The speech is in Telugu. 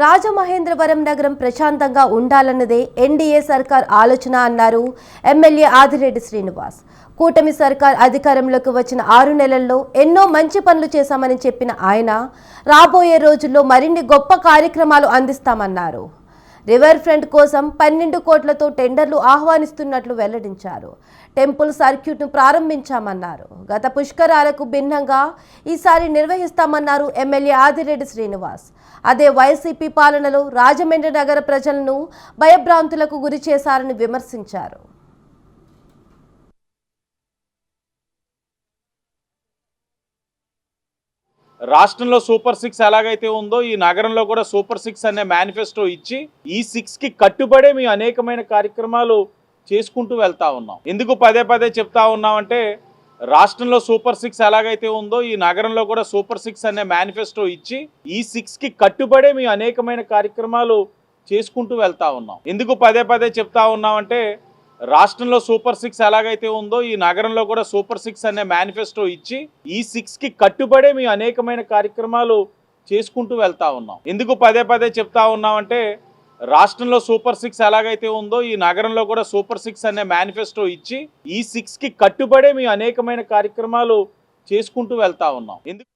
రాజమహేంద్రవరం నగరం ప్రశాంతంగా ఉండాలన్నదే ఎన్డీఏ సర్కార్ ఆలోచన అన్నారు ఎమ్మెల్యే ఆదిరెడ్డి శ్రీనివాస్. కూటమి సర్కార్ అధికారంలోకి వచ్చిన ఆరు నెలల్లో ఎన్నో మంచి పనులు చేశామని చెప్పిన ఆయన రాబోయే రోజుల్లో మరిన్ని గొప్ప కార్యక్రమాలు అందిస్తామన్నారు. రివర్ ఫ్రంట్ కోసం పన్నెండు కోట్లతో టెండర్లు ఆహ్వానిస్తున్నట్లు వెల్లడించారు. టెంపుల్ సర్క్యూట్ను ప్రారంభించామన్నారు. గత పుష్కరాలకు భిన్నంగా ఈసారి నిర్వహిస్తామన్నారు ఎమ్మెల్యే ఆదిరెడ్డి శ్రీనివాస్. అదే వైసీపీ పాలనలో రాజమండ్రి నగర ప్రజలను భయభ్రాంతులకు గురి చేశారని విమర్శించారు. రాష్ట్రంలో సూపర్ సిక్స్ ఎలాగైతే ఉందో ఈ నగరంలో కూడా సూపర్ సిక్స్ అనే మేనిఫెస్టో ఇచ్చి ఈ సిక్స్కి కట్టుబడే మేము అనేకమైన కార్యక్రమాలు చేసుకుంటూ వెళ్తా ఉన్నాం. ఎందుకు పదే పదే చెప్తా ఉన్నామంటే రాష్ట్రంలో సూపర్ సిక్స్ ఎలాగైతే ఉందో ఈ నగరంలో కూడా సూపర్ సిక్స్ అనే మేనిఫెస్టో ఇచ్చి ఈ సిక్స్కి కట్టుబడే మేము అనేకమైన కార్యక్రమాలు చేసుకుంటూ వెళ్తా ఉన్నాం. ఎందుకు పదే పదే చెప్తా ఉన్నామంటే రాష్ట్రంలో సూపర్ సిక్స్ ఎలాగైతే ఉందో ఈ నగరంలో కూడా సూపర్ సిక్స్ అనే మేనిఫెస్టో ఇచ్చి ఈ సిక్స్కి కట్టుబడే మేము అనేకమైన కార్యక్రమాలు చేసుకుంటూ వెళ్తా ఉన్నాం. ఎందుకు పదే పదే చెప్తా ఉన్నామంటే రాష్ట్రంలో సూపర్ సిక్స్ ఎలాగైతే ఉందో ఈ నగరంలో కూడా సూపర్ సిక్స్ అనే మేనిఫెస్టో ఇచ్చి ఈ సిక్స్కి కట్టుబడే మేము అనేకమైన కార్యక్రమాలు చేసుకుంటూ వెళ్తా ఉన్నాం. ఎందుకు